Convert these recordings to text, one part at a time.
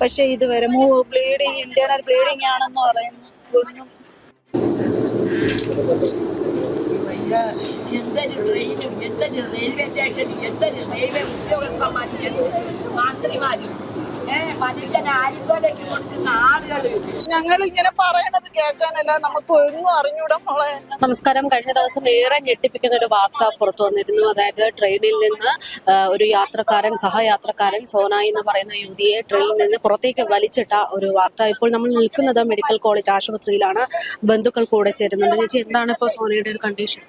പക്ഷെ ഇതുവരെ bleeding internal bleeding ആണെന്ന് പറയുന്നു. ഒന്നും. എന്തൊരു ട്രെയിനും റെയിൽവേ സ്റ്റേഷനും എന്തൊരു റെയിൽവേ ഉദ്യോഗസ്ഥന്മാരും എന്തൊരു കൊടുക്കുന്ന ഞങ്ങൾ ഇങ്ങനെ പറയണത് കേൾക്കാനല്ല നമുക്ക് ഒന്നും അറിഞ്ഞൂടാ മോളെ. നമസ്കാരം. കഴിഞ്ഞ ദിവസം ഏറെ ഞെട്ടിപ്പിക്കുന്ന ഒരു വാർത്ത പുറത്തു വന്നിരുന്നു. അതായത് ട്രെയിനിൽ നിന്ന് ഒരു യാത്രക്കാരൻ സഹയാത്രക്കാരൻ സോനായി എന്ന് പറയുന്ന യുവതിയെ ട്രെയിനിൽ നിന്ന് പുറത്തേക്ക് വലിച്ചിട്ട ഒരു വാർത്ത. ഇപ്പോൾ നമ്മൾ നിൽക്കുന്നത് മെഡിക്കൽ കോളേജ് ആശുപത്രിയിലാണ്. ബന്ധുക്കൾ കൂടെ ചേരുന്നുണ്ട്. ചേച്ചി എന്താണ് ഇപ്പോൾ സോനയുടെ ഒരു കണ്ടീഷൻ?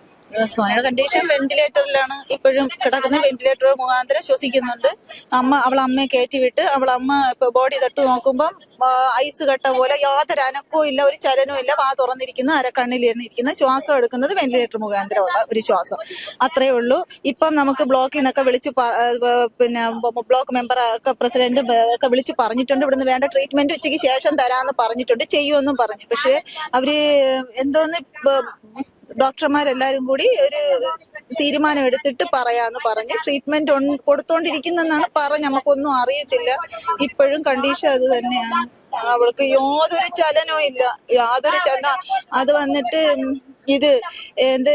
സോനയുടെ കണ്ടീഷൻ വെന്റിലേറ്ററിലാണ് ഇപ്പോഴും കിടക്കുന്ന വെന്റിലേറ്റർ മുഖാന്തരം ശ്വസിക്കുന്നുണ്ട്. അമ്മ അവൾ അമ്മയെ കയറ്റി വിട്ട് അവൾ അമ്മ ഇപ്പൊ ബോഡി തട്ട് നോക്കുമ്പം ഐസ് കട്ട പോലെ യാതൊരു അനക്കവും ഇല്ല ഒരു ചലനവും ഇല്ല. വാ തുറന്നിരിക്കുന്ന അരക്കണ്ണിൽ ഇരിക്കുന്ന ശ്വാസം എടുക്കുന്നത് വെന്റിലേറ്റർ മുഖാന്തരമുള്ള ഒരു ശ്വാസം. അത്രയേ ഉള്ളൂ. ഇപ്പം നമുക്ക് ബ്ലോക്കിൽ നിന്നൊക്കെ വിളിച്ച് പിന്നെ ബ്ലോക്ക് മെമ്പർ ഒക്കെ പ്രസിഡന്റ് ഒക്കെ വിളിച്ച് പറഞ്ഞിട്ടുണ്ട്. ഇവിടുന്ന് വേണ്ട ട്രീറ്റ്മെന്റ് ഉച്ചയ്ക്ക് ശേഷം തരാമെന്ന് പറഞ്ഞിട്ടുണ്ട്. ചെയ്യുമെന്നും പറഞ്ഞു. പക്ഷേ അവർ എന്തോന്ന് ഡോക്ടർമാരെല്ലാരും കൂടി ഒരു തീരുമാനം എടുത്തിട്ട് പറയാന്ന് പറഞ്ഞ് ട്രീറ്റ്മെന്റ് കൊടുത്തോണ്ടിരിക്കുന്നെന്നാണ് പറഞ്ഞ്. നമുക്കൊന്നും അറിയത്തില്ല. ഇപ്പോഴും കണ്ടീഷൻ അത് തന്നെയാണ്. അവൾക്ക് യാതൊരു ചലനവും ഇല്ല. യാതൊരു ചലന അത് വന്നിട്ട് ഇത് എന്ത്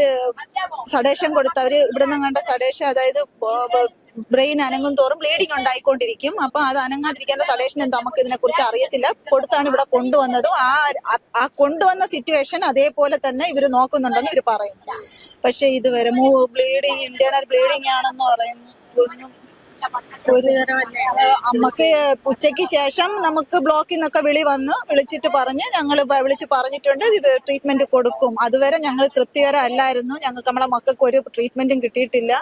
സഡേഷൻ കൊടുത്തവര് ഇവിടെ നിന്ന് കണ്ട സഡേഷൻ അതായത് ബ്രെയിൻ അനങ്ങും തോറും ബ്ലീഡിങ് ഉണ്ടായിക്കൊണ്ടിരിക്കും. അപ്പൊ അത് അനങ്ങാതിരിക്കാനുള്ള സഡേഷൻ എന്താ നമുക്ക് ഇതിനെ കുറിച്ച് അറിയത്തില്ല. കൊടുത്താണ് ഇവിടെ കൊണ്ടുവന്നതും. ആ ആ- കൊണ്ടുവന്ന സിറ്റുവേഷൻ അതേപോലെ തന്നെ ഇവർ നോക്കുന്നുണ്ടെന്ന് ഇവർ പറയുന്നു. പക്ഷെ ഇതുവരെ ബ്ലീഡിങ് ഇന്റേണൽ ബ്ലീഡിങ് ആണെന്ന് പറയുന്നു. ഒന്നും അമ്മയ്ക്ക് ഉച്ചയ്ക്ക് ശേഷം നമുക്ക് ബ്ലോക്കിൽ നിന്നൊക്കെ വിളി വന്ന് വിളിച്ചിട്ട് പറഞ്ഞ് ഞങ്ങൾ വിളിച്ച് പറഞ്ഞിട്ടുണ്ട് ഇത് ട്രീറ്റ്മെന്റ് കൊടുക്കും. അതുവരെ ഞങ്ങൾ തൃപ്തികരമല്ലായിരുന്നു. ഞങ്ങൾക്ക് നമ്മളെ മക്കൾക്ക് ഒരു ട്രീറ്റ്മെന്റും കിട്ടിയിട്ടില്ല.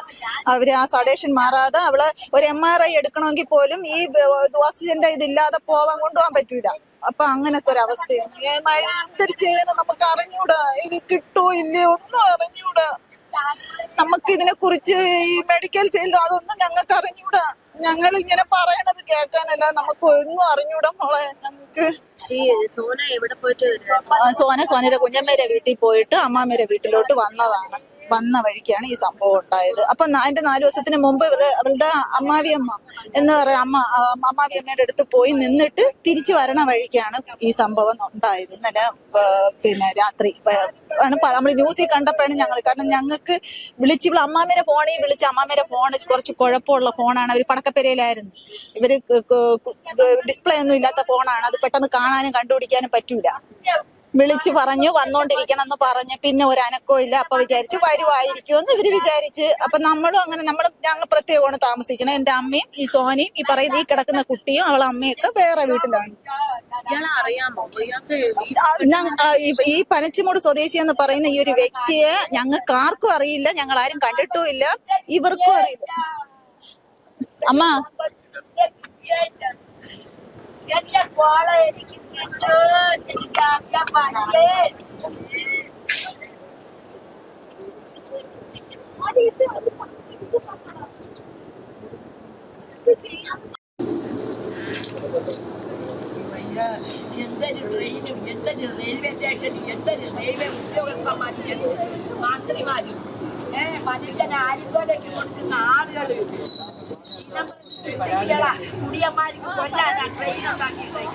അവർ ആ സഡേഷൻ മാറാതെ അവളെ ഒരു എം ആർ ഐ എടുക്കണമെങ്കിൽ പോലും ഈ ഓക്സിജന്റെ ഇതില്ലാതെ പോവാൻ കൊണ്ടുപോകാൻ പറ്റൂല. അപ്പൊ അങ്ങനത്തെ ഒരു അവസ്ഥയാണ്. എന്തൊരു ചെയ്യണം? നമുക്ക് അറിഞ്ഞൂടാ. ഇത് കിട്ടോ ഇല്ലയോ? ഒന്നും അറിഞ്ഞൂടാ. നമുക്ക് ഇതിനെ കുറിച്ച് ഈ മെഡിക്കൽ ഫീൽഡ് അതൊന്നും ഞങ്ങൾക്ക് അറിഞ്ഞൂടാ. ഞങ്ങൾ ഇങ്ങനെ പറയണത് കേൾക്കാനല്ല. നമുക്ക് ഒന്നും അറിഞ്ഞൂടാ മോളെ. ഞങ്ങൾക്ക് സോന എവിടെ പോയിട്ട് സോന സോനയുടെ കുഞ്ഞമ്മേരെ വീട്ടിൽ പോയിട്ട് അമ്മാമ്മേരെ വീട്ടിലോട്ട് വന്നതാണ്. വന്ന വഴിക്കാണ് ഈ സംഭവം ഉണ്ടായത്. അപ്പൊ അതിന്റെ നാല് ദിവസത്തിന് മുമ്പ് അവളുടെ അമ്മാവിയമ്മ എന്ന് പറയുന്ന അമ്മ അമ്മാവിയമ്മയുടെ അടുത്ത് പോയി നിന്നിട്ട് തിരിച്ചു വരണ വഴിക്കാണ് ഈ സംഭവം ഉണ്ടായത്. ഇന്നലെ പിന്നെ രാത്രി. ആണ് നമ്മൾ ന്യൂസിൽ കണ്ടപ്പോഴാണ് ഞങ്ങൾ. കാരണം ഞങ്ങൾക്ക് വിളിച്ച് ഇവിടെ അമ്മാമേനെ ഫോണിൽ വിളിച്ച് അമ്മാമേനെ ഫോൺ കുറച്ച് കുഴപ്പമുള്ള ഫോണാണ് അവർ പടക്കപ്പെരയിലായിരുന്നു. ഇവർ ഡിസ്പ്ലേ ഒന്നും ഇല്ലാത്ത ഫോണാണ് അത് പെട്ടെന്ന് കാണാനും കണ്ടുപിടിക്കാനും പറ്റൂല. വിളിച്ച് പറഞ്ഞു വന്നോണ്ടിരിക്കണം എന്ന് പറഞ്ഞ്. പിന്നെ ഒരു അനക്കവും ഇല്ല. അപ്പൊ വിചാരിച്ചു വരുവായിരിക്കുമെന്ന് ഇവർ വിചാരിച്ച്. അപ്പൊ നമ്മളും അങ്ങനെ നമ്മൾ ഞങ്ങൾ പ്രത്യേകമാണ് താമസിക്കണം. എന്റെ അമ്മയും ഈ സോനയും ഈ പറയുന്ന ഈ കിടക്കുന്ന കുട്ടിയും അവളെ അമ്മയൊക്കെ വേറെ വീട്ടിലാണ്. ഈ പനച്ചിമൂട് സ്വദേശി എന്ന് പറയുന്ന ഈ ഒരു വ്യക്തിയെ ഞങ്ങൾക്ക് ആർക്കും അറിയില്ല. ഞങ്ങൾ ആരും കണ്ടിട്ടും ഇല്ല. ഇവർക്കും അറിയില്ല. അമ്മ. എന്റെ മോളെ എനിക്ക് കിട്ടൂ. എനിക്ക് അറിയാൻ പാടില്ലേ എന്തൊരു ട്രെയിനും എന്തൊരു റെയിൽവേ സ്റ്റേഷനും എന്തൊരു റെയിൽവേ ഉദ്യോഗസ്ഥന്മാരും എന്തൊരു മന്ത്രിമാരും. ഏ മനുഷ്യനെ ആരുകൊലയ്ക്ക് കൊടുക്കുന്ന 对，这个啦，努力嘛，就过来啦，可以了，可以了。